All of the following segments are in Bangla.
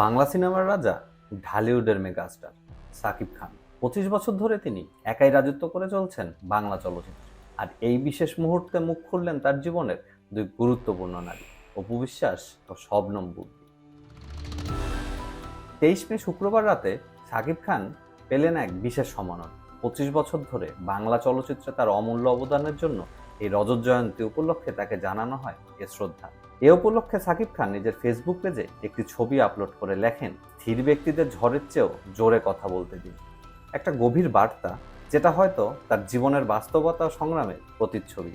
বাংলা সিনেমার রাজা, ঢালিউডের মেগাস্টার সাকিব খান। পঁচিশ বছর ধরে তিনি একাই রাজত্ব করে চলছেন বাংলা চলচ্চিত্রে। আর এই বিশেষ মুহূর্তে মুখ খুললেন তার জীবনের দুই গুরুত্বপূর্ণ নারী, অপু বিশ্বাস ও শবনম বুবলি তেইশ মে শুক্রবার রাতে সাকিব খান পেলেন এক বিশেষ সম্মাননা। পঁচিশ বছর ধরে বাংলা চলচ্চিত্রে তার অমূল্য অবদানের জন্য এই রজত জয়ন্তী উপলক্ষে তাকে জানানো হয় এ শ্রদ্ধা। এ উপলক্ষে সাকিব খান নিজের ফেসবুক পেজে একটি ছবি আপলোড করে লেখেন, ধীর ব্যক্তিদের ঝড়ের চেয়েও জোরে কথা বলতে দিন। একটা গভীর বার্তা, যেটা হয়তো তার জীবনের বাস্তবতা সংগ্রামের প্রতিচ্ছবি।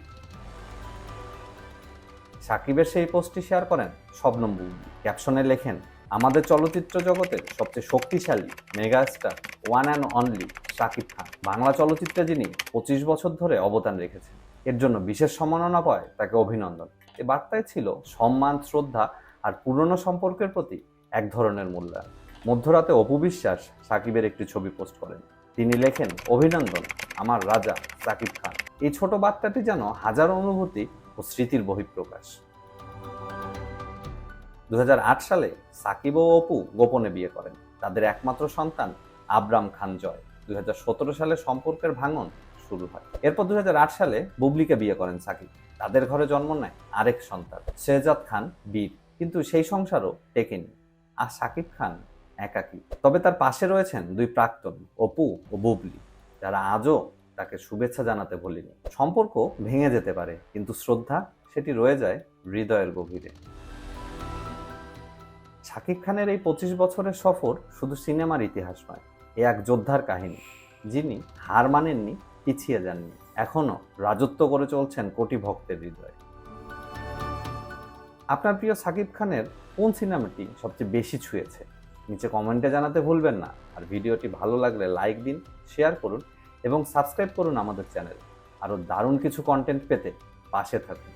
সাকিবের সেই পোস্টটি শেয়ার করেন শবনম বুবলি ক্যাপশনে লেখেন, আমাদের চলচ্চিত্র জগতের সবচেয়ে শক্তিশালী megastar one and only Shakib Khan. Bangla চলচ্চিত্রে যিনি পঁচিশ বছর ধরে অবদান রেখেছেন, এর জন্য বিশেষ সম্মাননা পায় তাকে অভিনন্দন। এ বার্তায় ছিল সম্মান, শ্রদ্ধা আর পুরনো সম্পর্কের প্রতি এক ধরনের মূল্যায়ন। মধ্যরাতে অপু বিশ্বাস সাকিবের একটি ছবি পোস্ট করেন। তিনি লেখেন, অভিনন্দন, আমার রাজা সাকিব খান। এই ছোট বার্তাটি যেন হাজারো অনুভূতি ও স্মৃতির বহিঃপ্রকাশ। দুই হাজার আট সালে সাকিব ও অপু গোপনে বিয়ে করেন। তাদের একমাত্র সন্তান আবরাম খান জয়। দুই হাজার সতেরো সালে সম্পর্কের ভাঙন শুরু হয়। এরপর দুই হাজার আট সালে বুবলিকে বিয়ে করেন সাকিব। তাদের ঘরে জন্ম নেয় আরেক সন্তান শেহজাদ খান, বীর। কিন্তু সেই সংসারও টেকেনি। আর সাকিব খান একাকী। তবে তার পাশে রয়েছেন দুই প্রাক্তন, অপু ও বুবলি, যারা আজও তাকে শুভেচ্ছা জানাতে ভুলেনি। সম্পর্ক ভেঙে যেতে পারে, কিন্তু শ্রদ্ধা, সেটি রয়ে যায় হৃদয়ের গভীরে। শাকিব খানের এই পঁচিশ বছরের সফর শুধু সিনেমার ইতিহাস নয়, এ এক যোদ্ধার কাহিনী, যিনি হার মানেননি পিছিয়ে যাননি। এখনও রাজত্ব করে চলছেন কোটি ভক্তের হৃদয়ে। আপনার প্রিয় সাকিব খানের কোন সিনেমাটি সবচেয়ে বেশি ছুঁয়েছে? নিচে কমেন্টে জানাতে ভুলবেন না। আর ভিডিওটি ভালো লাগলে লাইক দিন, শেয়ার করুন এবং সাবস্ক্রাইব করুন আমাদের চ্যানেল। আরও দারুণ কিছু কন্টেন্ট পেতে পাশে থাকুন।